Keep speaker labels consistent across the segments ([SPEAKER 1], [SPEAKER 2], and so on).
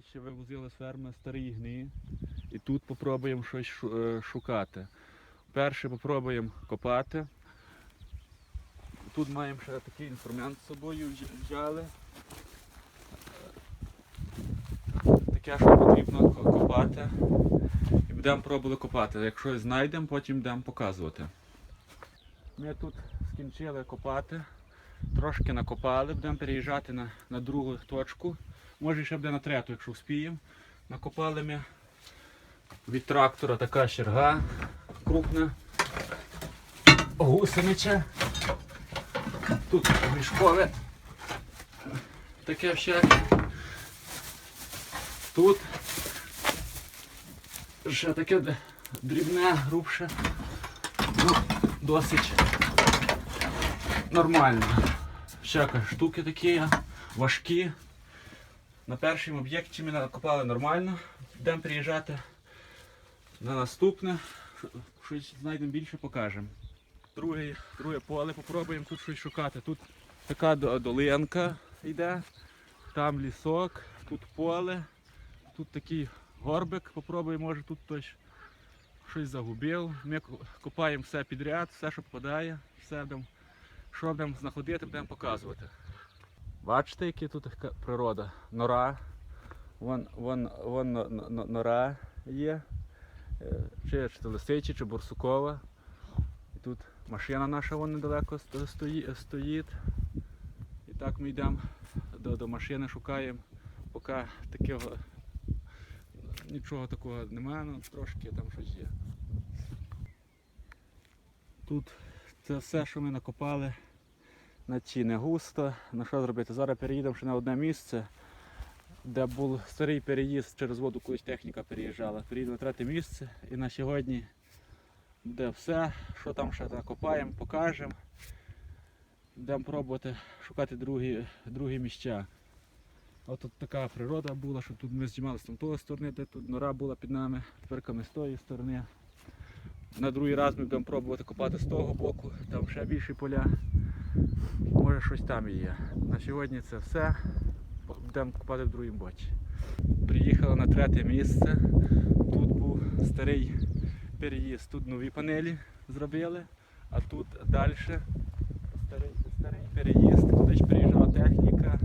[SPEAKER 1] Далі вивозили з ферми старий гни. І тут попробуємо щось е, шукати. Перше попробуємо копати. Тут маємо ще такий інструмент з собою взяли. Таке, що потрібно копати. І будемо пробувати копати. Якщо знайдемо, потім будемо показувати. Ми тут скінчили копати, трошки накопали, будемо переїжджати на, на другу точку. Може ще буде на третю, якщо вспіємо. Накопали ми від трактора така черга крупна. Гусенича. Тут мішкове. Таке всяке. Тут ще таке дрібне, грубше. Ну, досить нормально. Всякі штуки такі важкі. На першому об'єкті ми накопали нормально. Будемо приїжджати на наступне. Щось знайдемо більше, покажемо. Друге, друге поле, попробуємо тут щось шукати. Тут така долинка йде, там лісок, тут поле, тут такий горбик, попробуємо, може тут хтось щось загубив. Ми ко- копаємо все підряд, все, що попадає, все будемо, що будемо знаходити, будемо показувати. Бачите, яка тут природа? Нора. Вон, вон, вон но- но- но- нора є. Е, Чи, чи лисичі, чи бурсукова. І тут машина наша вон недалеко стоїть. І так ми йдемо до, до машини, шукаємо. Поки такого нічого такого немає, ну трошки там щось є. Тут це все, що ми накопали на ці не густо. Ну що зробити? Зараз переїдемо ще на одне місце, де був старий переїзд через воду, колись техніка переїжджала. Переїдемо третє місце і на сьогодні буде все, що там ще накопаємо, покажемо. Будемо пробувати шукати другі, другі місця. От тут така природа була, що тут ми знімалися з тої сторони, де тут нора була під нами, тепер ми з тої сторони. На другий раз ми будемо пробувати копати з того боку, там ще більші поля. Може щось там і є. На сьогодні це все. Будемо копати в другому боці. Приїхали на третє місце. Тут був старий переїзд, тут нові панелі зробили, а тут далі старий, старий переїзд, кудись приїжджала техніка,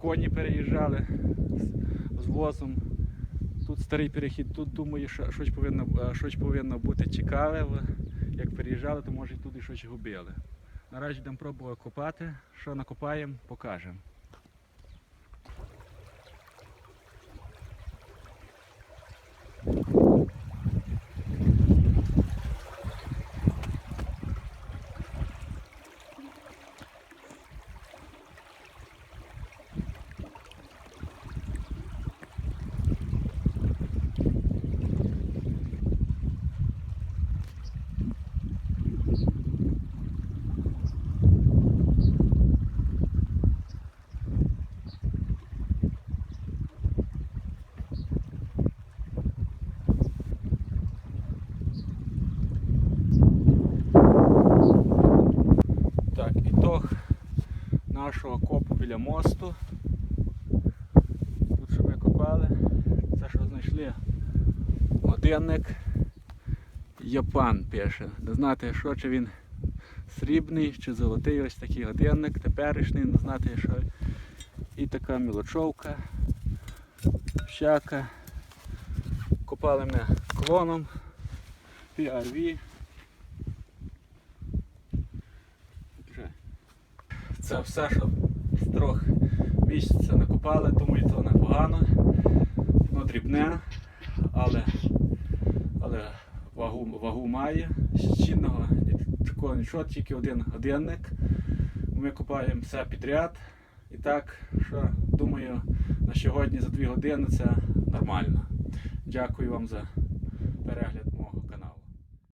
[SPEAKER 1] коні переїжджали з, возом. Тут старий перехід, тут думаю, що щось повинно, щось повинно бути цікаве. Як переїжджали, то може і туди щось губили. Наразі будемо пробувати копати. Що накопаємо, покажемо. Так, ітог нашого копу біля мосту. Тут що ми копали, це що знайшли годинник Япан пише. Не знати, що чи він срібний чи золотий ось такий годинник, теперішній, не знати, що. І така мілочовка, всяка. Копали ми клоном PRV. Це все, що з трьох місяців накопали, думаю, це непогано. Воно дрібне, але, але вагу, вагу має. З чинного ні- такого нічого, тільки один годинник. Ми копаємо все підряд. І так, що думаю, на сьогодні за дві години це нормально. Дякую вам за перегляд.